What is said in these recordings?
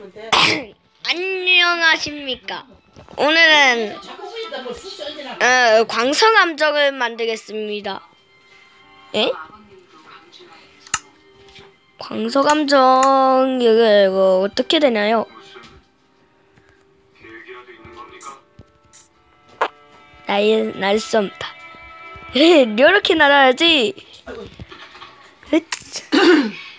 하면 돼. 안녕하십니까. 오늘은 어, 광석함정을 만들겠습니다. 예? 광석함정 이거, 이거 어떻게 되나요? 무슨 계획이라도 있는 겁니까? 날, 날쏨다. 이렇게 날아야지.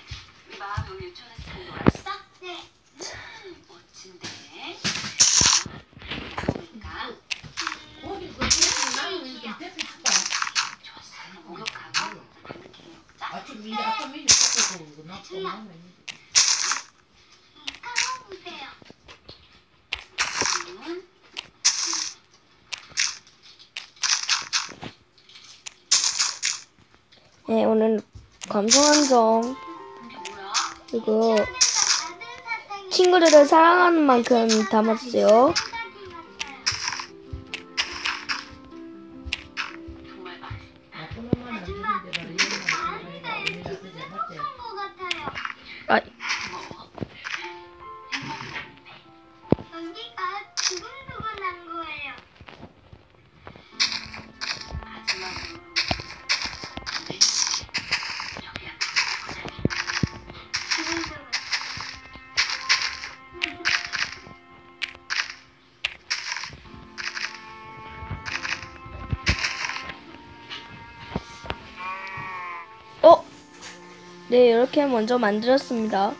음, 네, 오늘 뭐야? 이거 친구들을 사랑하는 만큼 담았어요. 네, 이렇게 먼저 만들었습니다.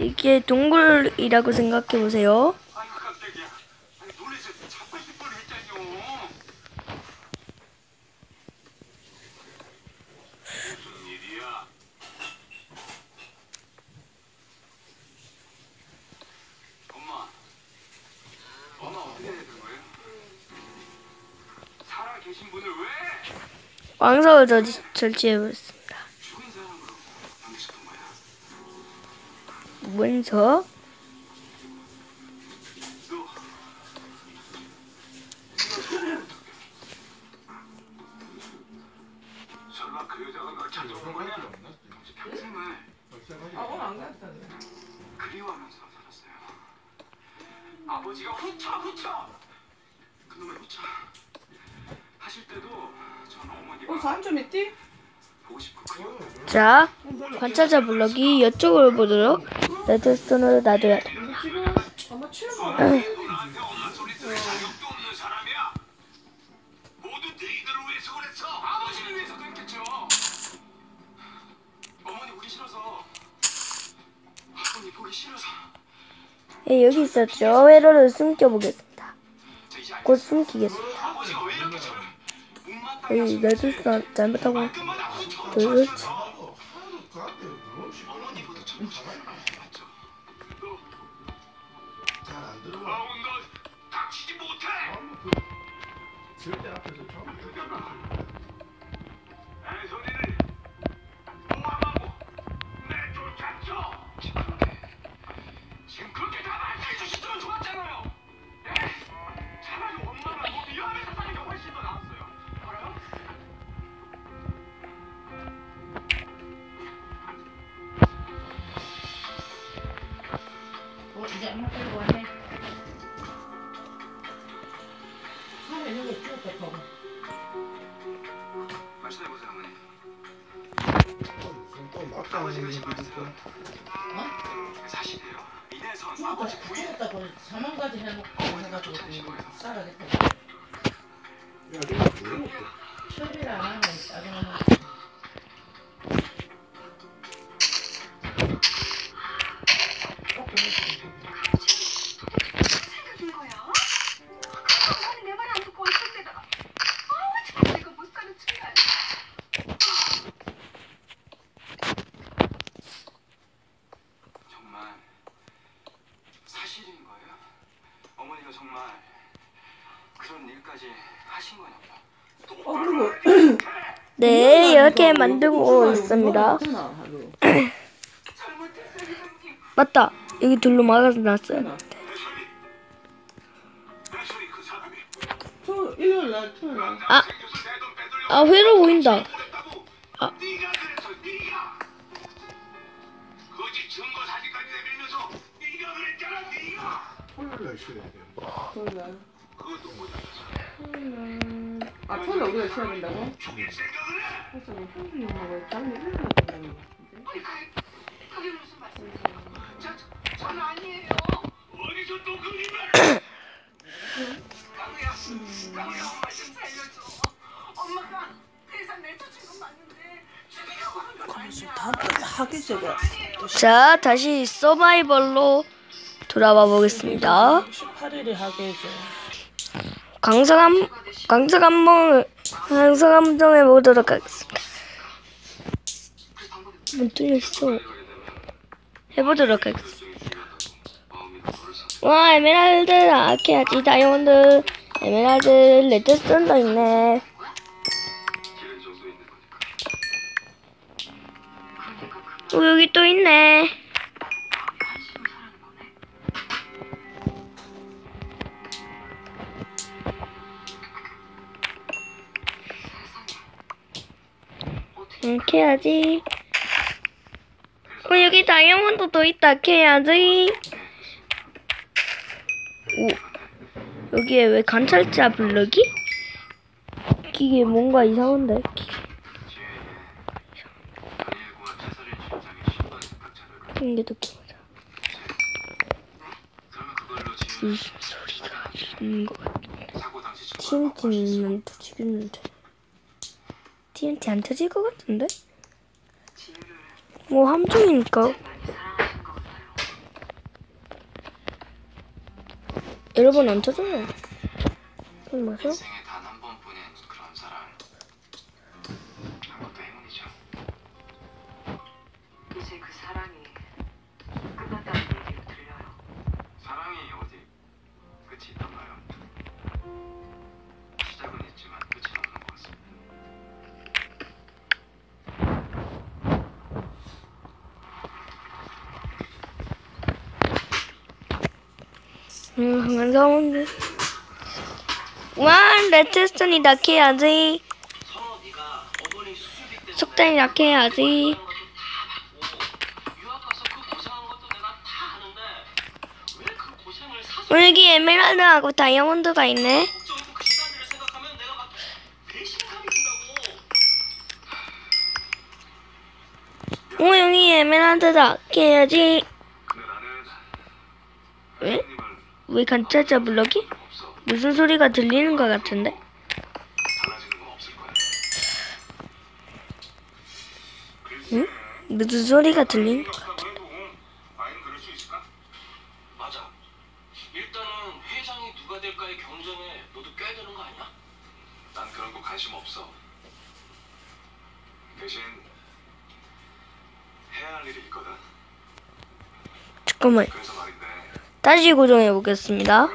이게 동굴이라고 생각해 보세요. 계신 분을 왜 만드셨던 거야? 문서? 아버지가 후쳐 후쳐 그놈의 후쳐 하실 때도 전 어 싶고 그리워. 자, 관찰자 블럭이 이쪽으로 보도록 레드스톤으로 놔둬야 돼. 아마 예, 여기 있었죠. 회로를 숨겨보겠습니다. 곧 숨기겠습니다. 여기 레드스톤 잘못하고 그렇지. 어머니보다 저 맞죠? 잘안 들어. 아우 너 닥치지 못해. 절대 앞에서 이제 엄마 데리고 왔네. 살에 있는 거 찍었다 봐. 말씀해 보세요, 어머니. 또 사실이에요. 이내선 죽었다 아버지 부인 죽었다고 사망 가지 해놓고 해가지고 살아겠다. 야 내가 왜 처리를 안 하면 짜증나 어, 그리고 네 이렇게 뭐 만들고 있습니다. 맞다 여기 둘로 막아놨어요. 네. 일요일 날 토요일 날. 아, 아 회로 보인다. 아. 토요일 날 쉬어야 돼. 토요일 날. 음, 아, 털을 어디다 쳐야 된다고? 그래서 뭐 한국이 먹어야 장이 일어나 된다는 거 같은데? 그, 그게 무슨 말씀이세요? 저, 저, 전 아니에요. 어디서 또 그림을? 강우야, 강우야, 엄마 좀 살려줘. 엄마가 회사 내쫓은 건 맞는데 죽이려고 한건 아니야. 하기 전에 자, 다시 서바이벌로 돌아와 보겠습니다. 18일에 하게 해줘. 강사감, 강사감봉, 강사감정 해 보도록 하겠습니다. 문 뚫렸어. 해보도록 하겠습니다. 와, 에메랄드, 아케아지, 다이아몬드, 에메랄드, 레드스톤도 있네. 어, 여기 또 있네. 이렇게 해야지. 어, 여기 다이아몬드도 있다. 해야지. 오, 여기에 왜 관찰자 블럭이? 기계 뭔가 이상한데. 이게 그걸로 지금 무슨 소리가 있는 것 같아. 사고 당시 증거 TNT는 터지겠는데. TNT 안 터질 것 같은데? 뭐 함정이니까. 여러 번 안 터져요. 그럼 맞아? 응, 한가운데. 와, 레트스톤이 수술비 때문에 속단이 사서 어, 여기 에메랄드하고 다이아몬드가 있네. 어, 여기 에메랄드다. 낙해야지. 근데 나는 왜? 왜 관찰자 블럭이? 무슨 소리가 들리는 것 같은데? 응? 무슨 소리가 들리는 것 같아? 그래도 아이는 그럴 수 있을까? 맞아. 일단은 회장이 누가 될까의 경쟁에 너도 껴야 되는 거 아니야? 난 그런 거 관심 없어. 대신 해야 할 일이 있거든. 잠깐만. 그래서 말인데 다시 고정해 보겠습니다.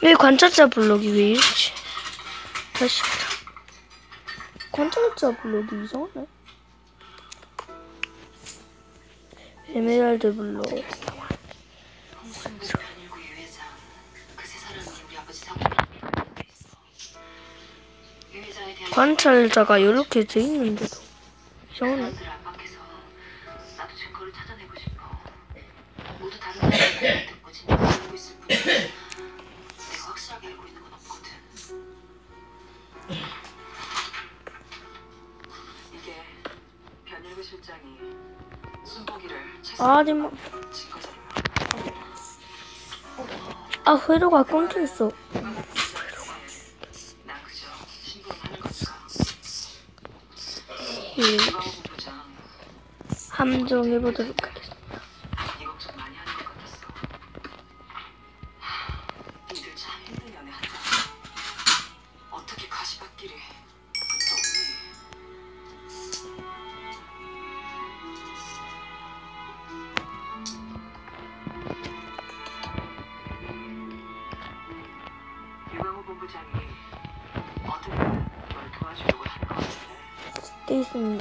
왜 관찰자 블럭이 왜 이러지? 다시 보자. 관찰자 블럭이 이상하네. 에메랄드 블럭. 관찰자가 이렇게 돼 있는데도 이상하네. 사람들을 압박해서 나도 증거를 찾아내고 싶어. 모두 다른 사람들 듣고 진짜 알고 있을 뿐이지. 내가 확실하게 알고 있 예, 함정 해보도록 냈으면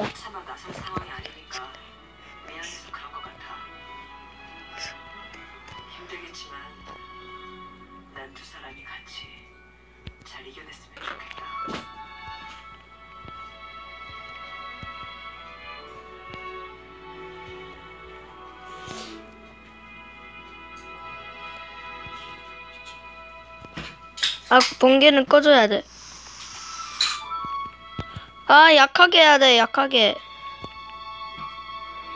좋겠다. 아, 번개는 꺼줘야 돼. 아, 약하게 해야 돼, 약하게.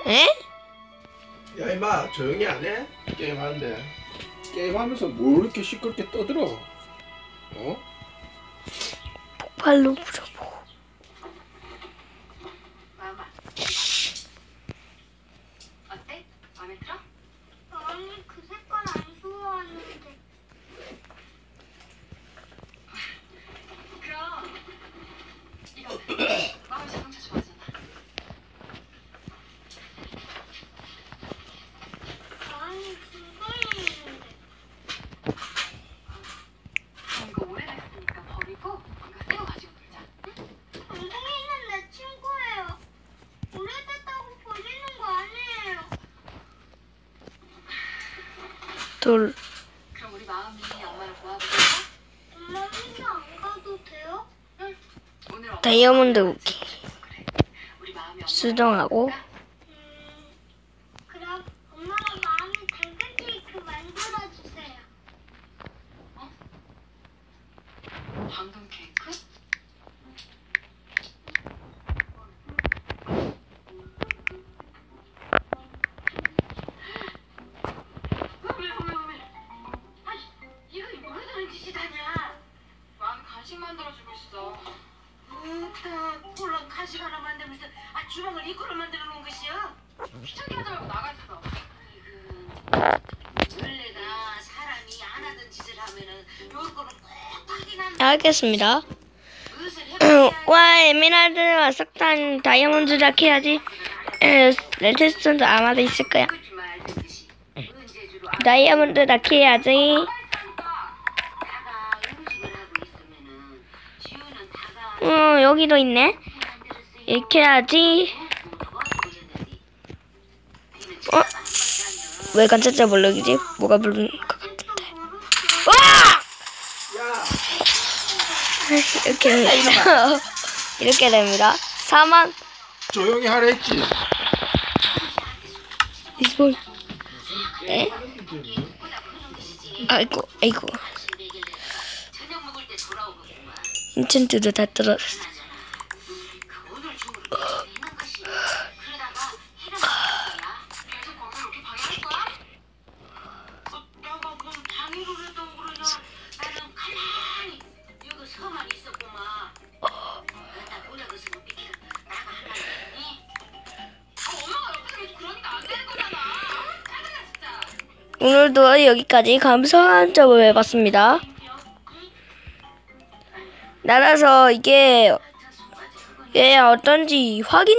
에? 야 임마 조용히 안 해? 게임 하는데 게임하면서 뭘 이렇게 시끄럽게 떠들어? 어? 폭발로 부셔보. 마마. 어때? 마음에 들어? 아니 그 색깔 안 좋아하는데. 그럼 이거 마음이 자동차 좋아하잖아. 아니 그거 있는데. 그럼 이거 오래됐으니까 버리고 이거 새거 가지고 놀자. 동생이는 내 친구예요. 오래됐다고 버리는 거 아니에요. 둘. 그럼 우리 마음이 엄마를 모아볼까? 엄마 회사 안 가도 돼요? 오늘 엄마 다이아몬드 우기. 수정하고. 하나 만들면서 아 주방을 이꼴로 만들어 놓은 것이야 귀찮게 하지 말고 나가 있어 원래가 사람이 안 하던 짓을 하면은 요거는 꼭 하긴 한다 알겠습니다. 와, 에메랄드 와 석탄, 다이아몬드 작 해야지. 에, 레드스톤도 아마도 있을 거야. 다이아몬드 지우는 다가 어, 여기도 있네. 이렇게 니는 어? 왜 간짜짜 몰락이지? 뭐가 부르는 것 같은데. 와! 야 이렇게 됩니다. 이렇게 됩니다. 4만 조용히 하라 했지. 이스볼. 네? 아이고, 아이고. 인챈트도 다 떨어졌어. 오늘도 여기까지 감사한 점을 해봤습니다. 날아서 이게, 이게 어떤지 확인